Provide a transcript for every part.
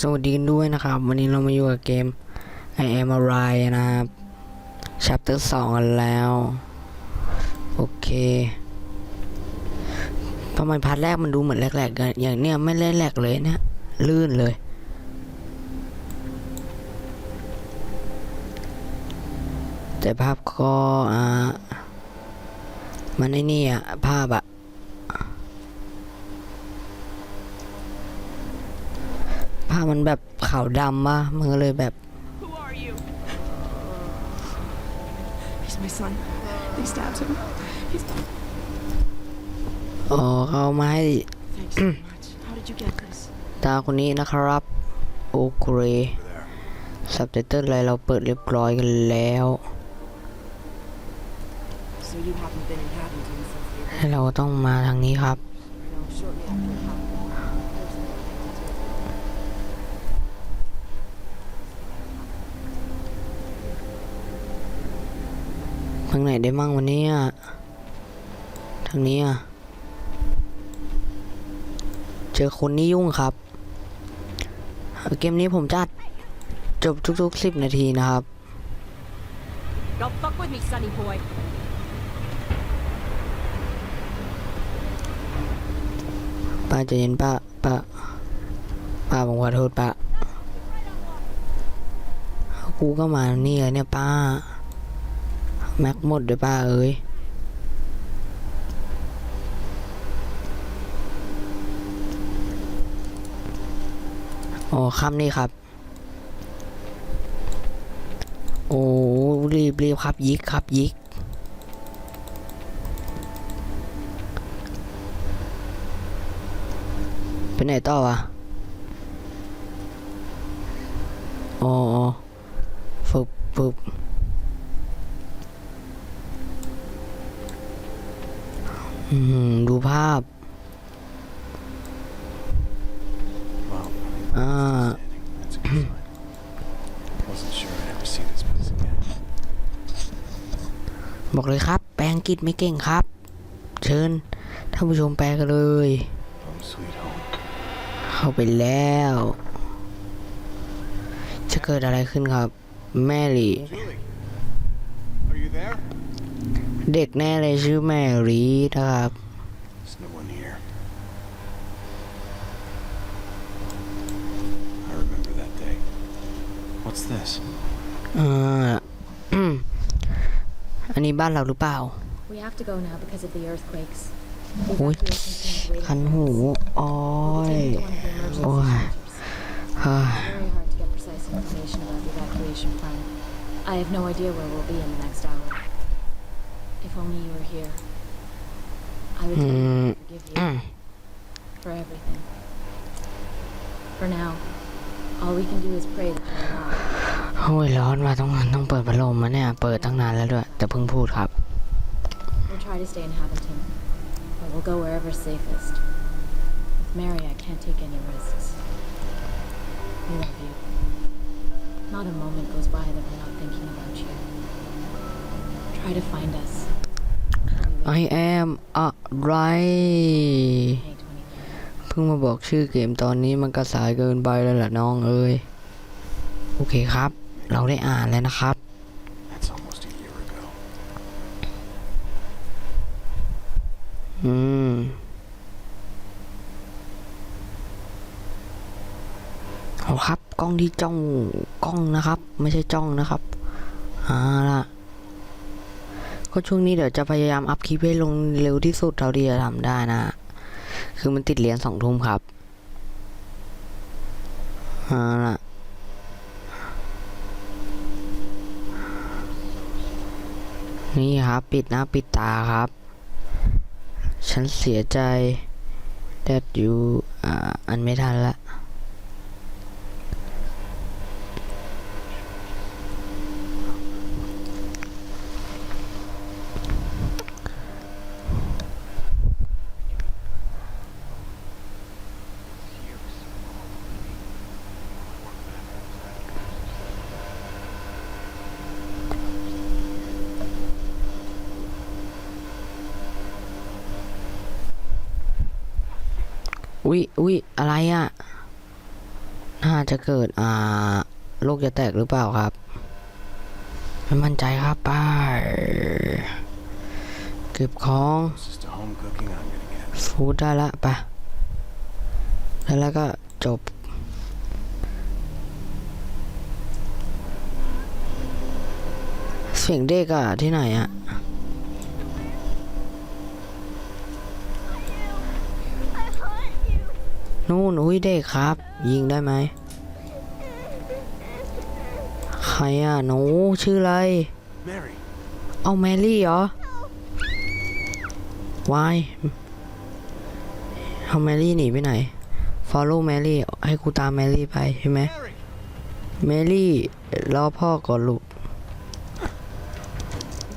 สวัสดีกันด้วยนะครับ วันนี้เรามาอยู่กับเกม I am a r i นะครับ chapter 2กันแล้ว โอเคทำไมพาร์ทแรกมันดูเหมือนแหลกๆกัน อย่างเนี้ยไม่เล่นแหลกเลยนะ ลื่นเลย แต่ภาพก็อ่ามันไอ้นี่อะ ภาพอะ ภาพมันแบบขาวดำวะมันก็เลยแบบ Who are you? He's my son. They stabbed him. He's. อ๋อเขามาให้ Thanks so much. How did you get this? ตาคนนี้นะครับ โอเคสับไตเติลอะไรเราเปิดเรียบร้อยกันแล้ว So you haven't been in Paddington since the ให้เราต้องมาทางนี้ครับ you know, shortly after it happened. ทางไหนได้มั่งวันนี้อะทางนี้อะเจอคนนี่ยุ่งครับ เกมนี้ผมจัดจบทุกๆ10นาทีนะครับ Don't fuck with me, sonny boy. ป้าใจะเย็นป้าป้าป้าผมขอโทษป้ากูก็มานี่เลยเนี่ยป้า แม็กหมดด้วยป้าเอ้ยอ๋อคำนี่ครับ โอ้รีบรีบครับ ยิกครับ ยิกไปไหนต่อวะอ๋ออ๋อฟึบฟึบอืมดูภาพ Well, อ่า that's a good sign. Wasn't sure I'd ever see this place again. บอกเลยครับ แปลอังกฤษไม่เก่งครับ เชิญท่านผู้ชมแปลกันเลย Home sweet home. เข้าไปแล้ว จะเกิดอะไรขึ้นครับ แม่ลี Julie, are you there? เด็กแน่เลยชื่อแม่ลีนะครับ There's no one here. I remember that day. What's this? เอ่อ อืมอันนี้ บ้านเราหรือเปล่า We have to go now because of the earthquakes. Ui. Evacuation teams waiting คัน for หู us. อ้อ We'll ย take you to one of the emergency Ôi. centers. เฮ้ย Very hard to get precise information about the evacuation plan. I have no idea where we'll be in the next hour. If only you were here. I would tell you Mm. to forgive อื you ม for everything. For now, all we can do is pray that you're alive. โอ้ยร้อนว่ะต้องต้องเปิดพัดลมมาเนี่ย เปิดตั้งนานแล้วด้วย แต่เพิ่งพูดครับ We'll try to stay in Haventon, but we'll go wherever's safest. With Mary, I can't take any risks. We love you. Not a moment goes by that we're not thinking about you. Try to find us. I am อะไร May 23rd. เพิ่งมาบอกชื่อเกมตอนนี้มันก็สายเกินไปแล้วล่ะน้องเอ้ย โอเคครับ เราได้อ่านแล้วนะครับ That's almost a year ago. อืม เอาครับ กล้องที่จ้องกล้องนะครับ ไม่ใช่จ้องนะครับเอาล่ะก็ช่วงนี้เดี๋ยวจะพยายามอัพคลิปให้ลงเร็วที่สุดเท่าที่จะทำได้นะ คือมันติดเรียนสองทุ่มครับเอาล่ะนี่ครับ ปิดหน้าปิดตาครับ ฉันเสียใจ that you อ่าอันไม่ทันละ อุ๊ยอุ๊ยอะไรอะ่ะน่าน่าจะเกิด อ่า โลกจะแตกหรือเปล่าครับ ไม่มั่นใจครับไป้าเก็บของ Closest to home cooking I'm gonna get. ฟูดได้ละไปแล้วแล้วก็จบเสียงเด็กอะที่ไหนอะ นู่นอุ้ยเด็กครับ ยิงได้ไหมใครอะหนูชื่ออะไร Mary, เอาแมรี่เหรอวายเอาแมรี่หนีไปไหน follow แมรี่ให้กูตามแมรี่ไปใช่ไหม Mary, แมรี่รอพ่อก่อนลูก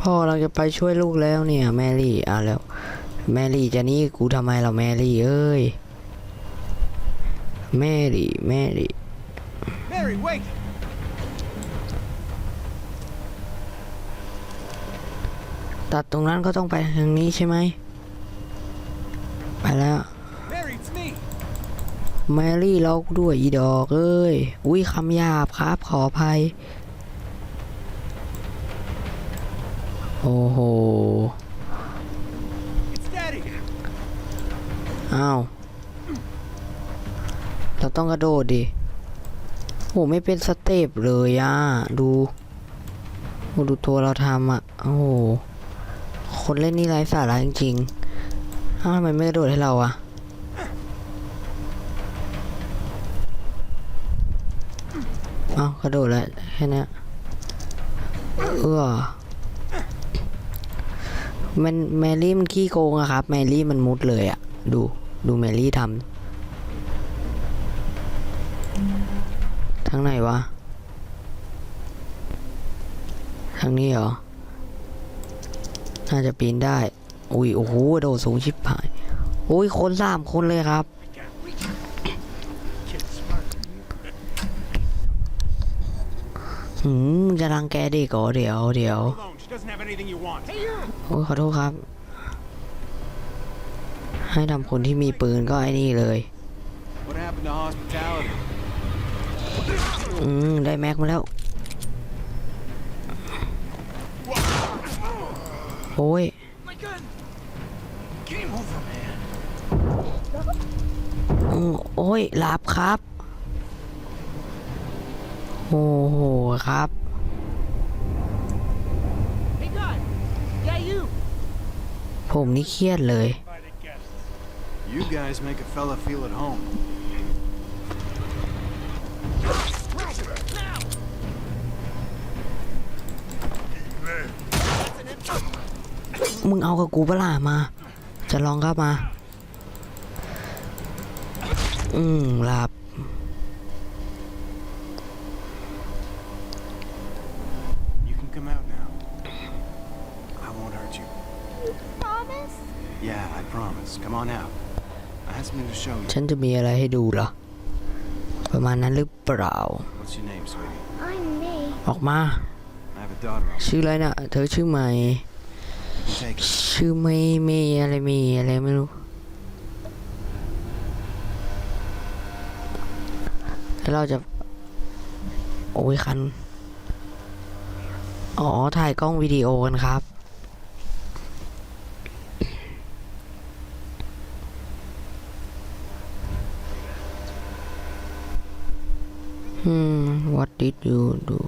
พ่อเราจะไปช่วยลูกแล้วเนี่ย แมรี่อะแล้ว แมรี่จะหนี่กูทำไมเราแมรี่เอ้ย แมรี่แมรี่ Mary, wait! ตัดตรงนั้นก็ต้องไปทางนี้ใช่ไหมไปแล้ว Mary, it's me. แมรี่ล็อกด้วยอีดอกเอ้ย อุ้ยคำหยาบครับ ขออภัย โอ้โห It's Daddy. อ้าว เราต้องกระโดดดิโหไม่เป็นสเต็ปเลยอะ ดูโหดูตัวเราทำอะ โอ้โห คนเล่นนี่ไร้สาระจริงๆอ้าวทำไมไม่กระโดดให้เราอะเอากระโดดแล้วแค่นี้เออมันแมรี่มันขี้โกงอะครับ แมรี่มันมุดเลยอะดู ดูแมรี่ทำางไหนวะ ทางนี้เหรอ น่าจะปีนได้ อุ้ยโอ้โหโดดสูงชิบหาย อุ้ยคนสามคนเลยครับหืมจะรังแกเด็กเหรอเดี๋ยวเดี๋ยวโอ้ยขอโทษครับ ให้ทำคนที่มีปืนก็ไอ้นี่เลย What happened to hospitality? อืมได้แม็กมาแล้ว โอ้ย โอ้ยหลับครับ โอ้โหครับผมนี่เครียดเลย มึงเอากับกูเปะล่ามา จะลองครับมา อืมหลับ You can come out now. I won't hurt you. Promise? Yeah, I promise. Come on out. I have something to show you. ฉันจะมีอะไรให้ดูเหรอ ประมาณนั้นหรือเปล่า What's your name, sweetie? I'm May. ออกมา I have a daughter. I'll ชื่ออะไรนะเธอชื่อใหม่ take her. ชื่อไม่ไม่อะไรมีอะไรไม่รู้แล้วเราจะ โอ้ยคัน อ๋อ ถ่ายกล้องวิดีโอกันครับอืม what did you do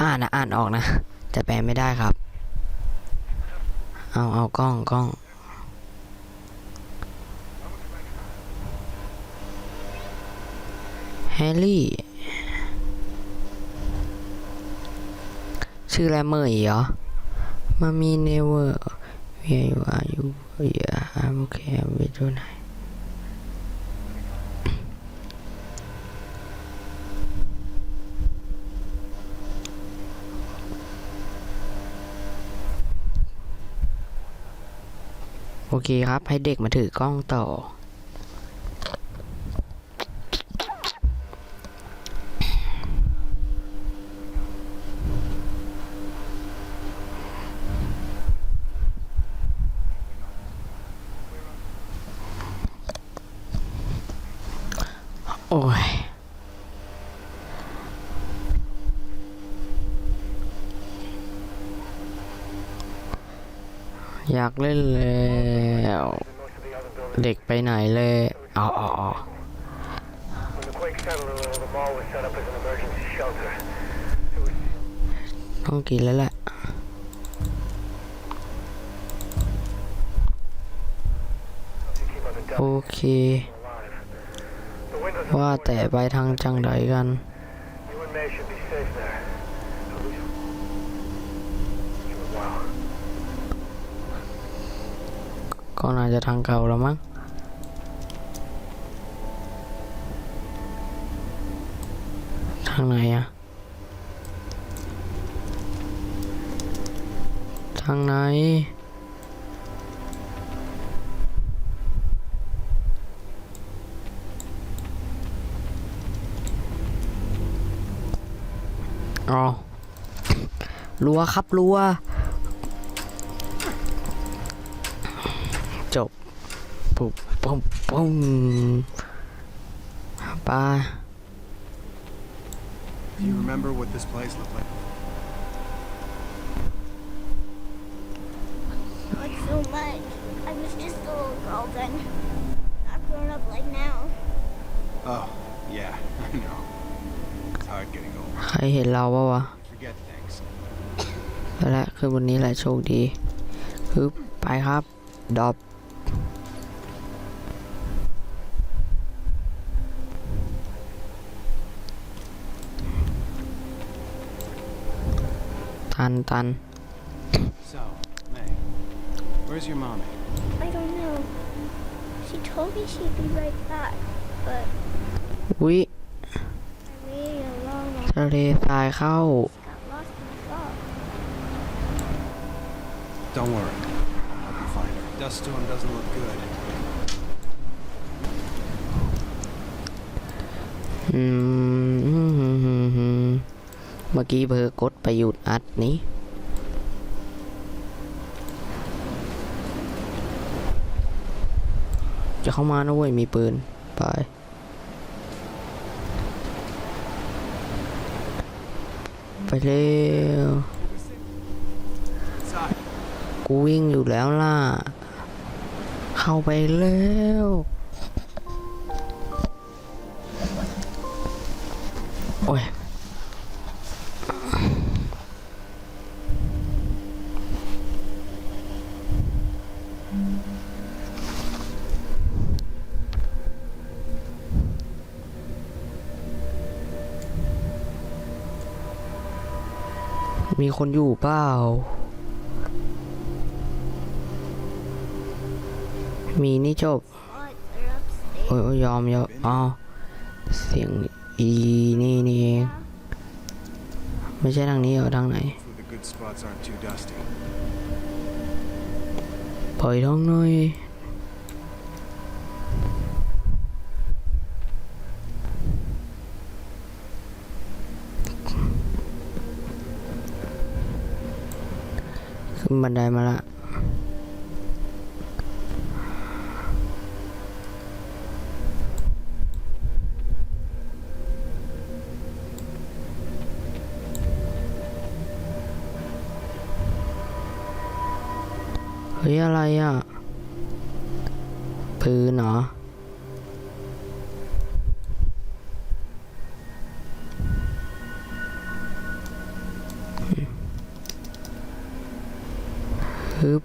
อ่านนะอ่านออกนะ แต่แปลไม่ได้ครับ เอาเอากล้องกล้องแฮร์รี่ ชื่ออะไรเมย์เหรอมามีเนเวอร์เวียอยู่อายุเยอะโอเคไปดูไหนอย เคครับ ให้เด็กมาถือกล้องต่อ โอ้ย อยากเล่นแล้วเด็กไปไหนเลยอ๋ออ๋ออ๋อ ต้องกินแล้วแหละโอเค ว่าแต่ไปทางจังไดกัน You and May should be safe there. At least for a while. ก็น่าจะทางเก่าแล้วมั้งทางไหนอะทางไหนอ๋อรัวครับรัว ปุ๊บปุ๊บปุ้มไป Do you remember what this place looked like? Not so much. I was just a little girl then. Not grown up like now. Oh, yeah, I know. It's hard getting old. ใครเห็นเราปะวะ You forget things. และคือวันนี้แหละโชคดี คือไปครับ ดอบ ตันตัน So, May, where's your mommy? I don't know. She told me she'd be right back, but วิ I waited a long, long ทะเลทรายเข้า got lost in the fog. Don't worry. I'll help you find her. Dust storm doesn't look good. อืม เ ม มื่อกี้เพอกดไปหยุดอัดนี้จะเข้ามานะเว้ยมีปืนไปไปเร็วกูวิ่งอยู่แล้วล่ะ เข้าไปแล้ว มีคนอยู่เปล่า มีนี่จบ What? They're upstairs. โอ้ยโอ้ยยอมยอมอ้าวเสียงอีนี่นี่เอง ไม่ใช่ทางนี้เหรอทางไหน Hopefully the good spots aren't too dusty. ปล่อยท้องหน่อย ขึ้นบันไดมาละเฮ้ยอะไรอะปืนเหรอ ฮึบ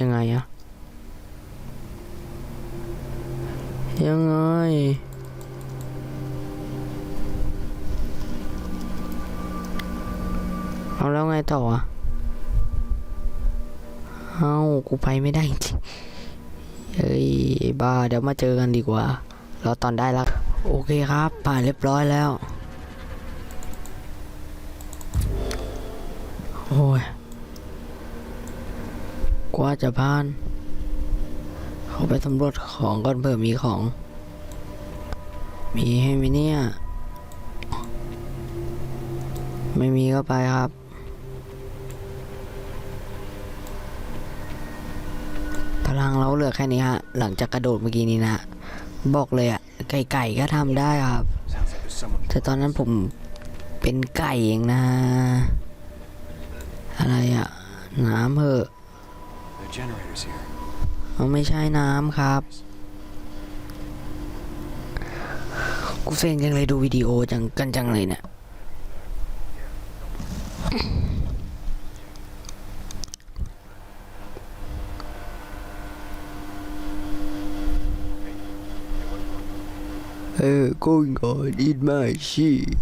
ยังไงอะยังไง เอาแล้วไงต่ออะเอากูไปไม่ได้จริง เฮ้ยบ้าเดี๋ยวมาเจอกันดีกว่า เราตอนได้แล้วโอเคครับ ผ่านเรียบร้อยแล้ว โอ้ย กว่าจะผ่าน เขาไปสำรวจของก่อนเผื่อมีของ มีให้ไหมเนี่ย ไม่มีก็ไปครับ พลังเราเหลือแค่นี้ฮะ หลังจากกระโดดเมื่อกี้นี้นะ บอกเลยอะไก่ไก่ก็ทำได้ครับ แต่ตอนนั้นผมเป็นไก่เองนะ อะไรอะน้ำเหอะมันไม่ใช่น้ำครับ กูเซ็งจังเลยดูวิดีโอจังกันจังเลยเนี่ย เออ going on in my shit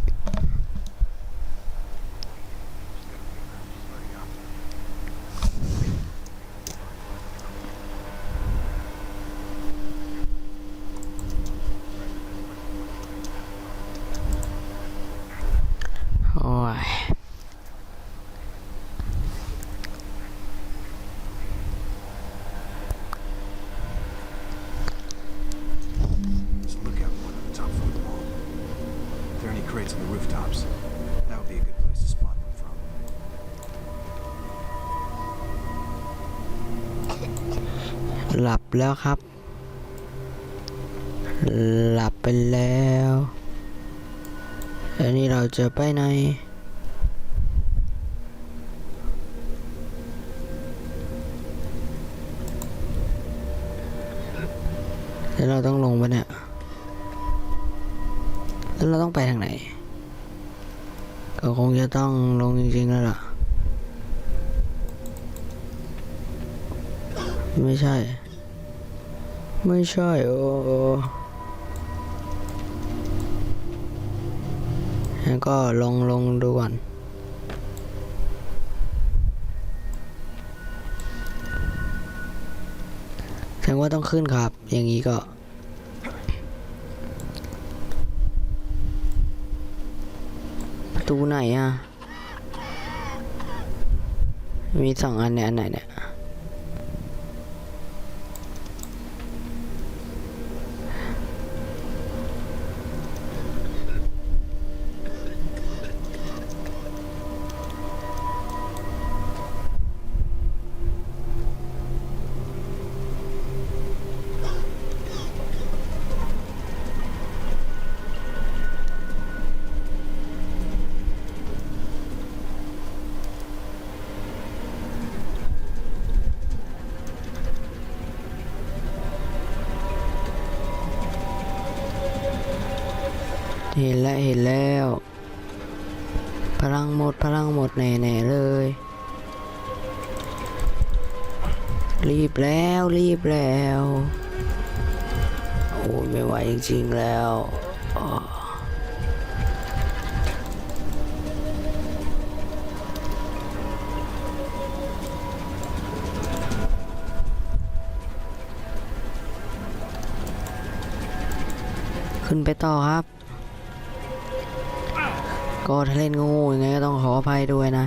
โอ้ย There's a lookout point on the top floor of the mall. If there are any crates on the rooftops, that would be a good place to spot them from. หลับแล้วครับ หลับไปแล้วแล้วนี่เราจะไปไหน แล้วเราต้อง ไม่ใช่โอ้แล้วก็ลงลงดูก่อนแสดงว่าต้องขึ้นครับ อย่างนี้ก็ประตูไหนอะ มีสองอันเนี่ย อันไหนเนี่ย เห็นแล้วเห็นแล้ว พลังหมดพลังหมดแน่ๆเลย รีบแล้วรีบแล้ว โอ้ยไม่ไหวจริงๆแล้วขึ้นไปต่อครับ ก็ถ้าเล่นงูยังไงก็ต้องขออภัยด้วยนะ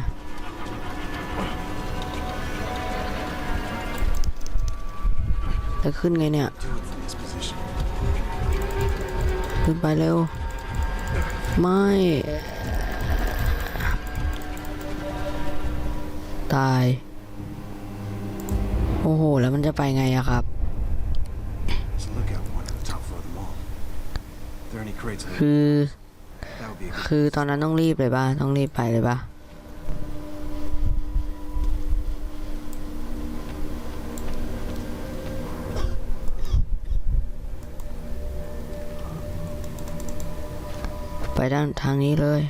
จะขึ้นไงเนี่ย Do it from this position. ขึ้นไปเร็ว ไม่ ตาย โอ้โห แล้วมันจะไปไงอะครับ There's a lookout point on the top floor of the mall. If there are any crates on the คือ that would be a good คือตอนนั้นต้องรีบเลยป่ะต้องรีบไปเลยป่ะไปด้านทางนี้เลย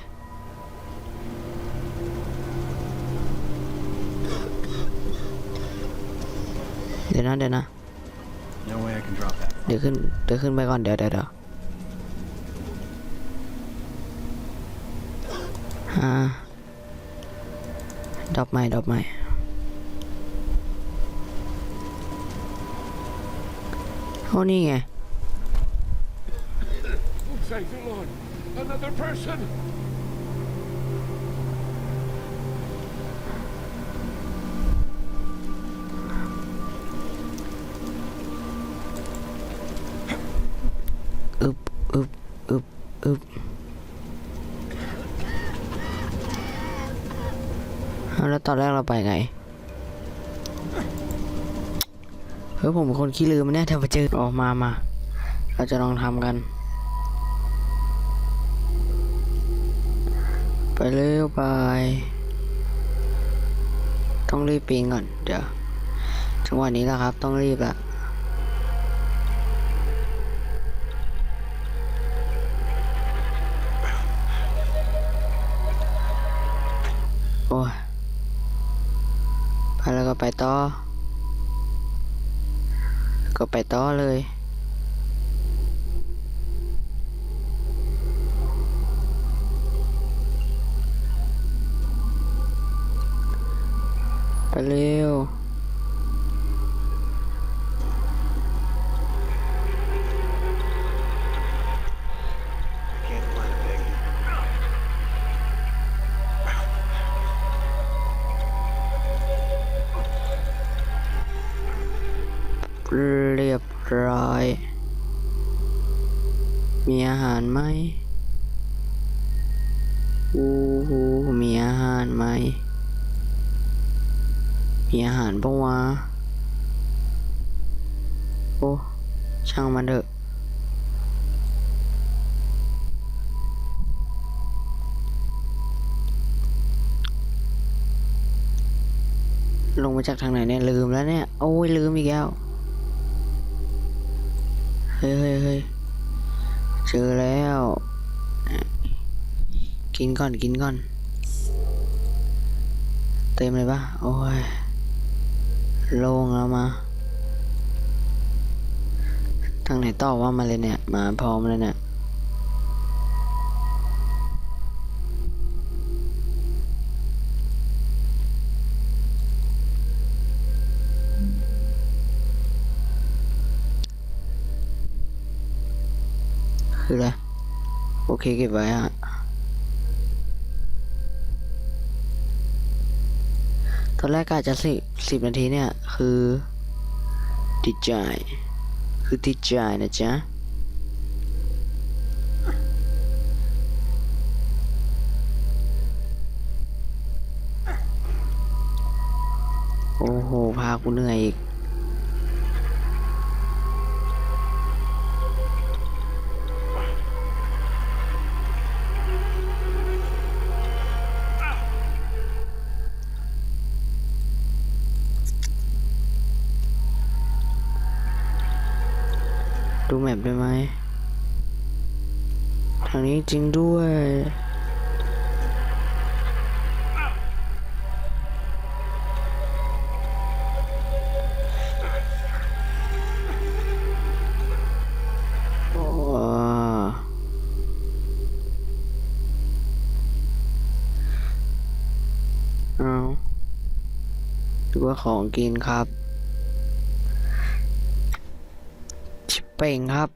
เดี๋ยวนะเดี๋ยวนะ No way I can drop that. เดี๋ยวขึ้นเดี๋ยวขึ้นไปก่อนเดี๋ยวเดี๋ยว เดี๋ยวอ่าดอกไม้ด แล้วตอนแรกเราไปไงเฮ้ยผมเนคนขี้ลืมเน่ยถ้ามาเจอออกมามา เราจะลองทำกัน ไปเร็วไป ต้องรีบปีนก่อน เดี๋ยวจังหวะนี้แล้วครับ ต้องรีบละ ก็ไปต่อเลย ไปเร็วาหารปะวะ โอ้ ช่างมันเถอะ ลงมาจากทางไหนเนี่ย ลืมแล้วเนี่ย โอ้ย ลืมอีกแล้ว เฮ้ยเฮ้ยเฮ้ยเจอแล้ว กินก่อน กินก่อน เต็มเลยปะโอ้ย โล่งแล้วมา ทางไหนต่อว่ามาเลยเนี่ย มาพร้อมเลยเนี่ยคืออะไรโอเคเก็บไว้อะ ตอนแรกกะจะสิสิบนาทีเนี่ย คือติดใจคือติดใจนะจ๊ะโอ้โห พากูเหนื่อยอีก จริงด้วยโอ้เอาดูว่าของกินครับ ชิปเป่งครับ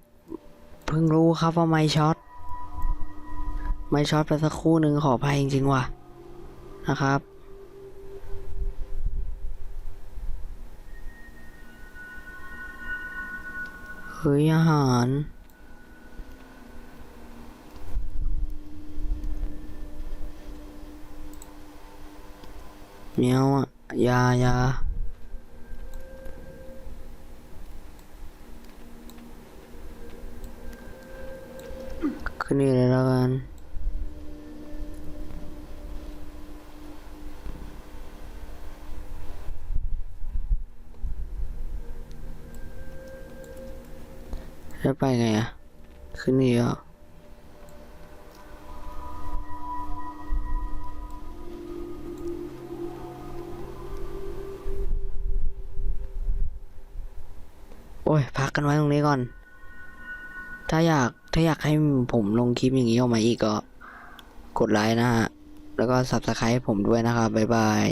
เพิ่งรู้ครับว่าไม่ช็อต ไม่ช็อตไปสักครู่หนึ่งขออภัยจริงๆว่ะนะครับ เฮ้ยอาหารเมียวอะยายาขึ้นนี่เลยแล้วกัน ไปไงอะขึ้นนี่เหรอโอ้ย พักกันไว้ตรงนี้ก่อน ถ้าอยากถ้าอยากให้ผมลงคลิปอย่างนี้ออกมาอีกก็ กดไลค์นะฮะ แล้วก็ subscribe ให้ผมด้วยนะครับ บ๊ายบาย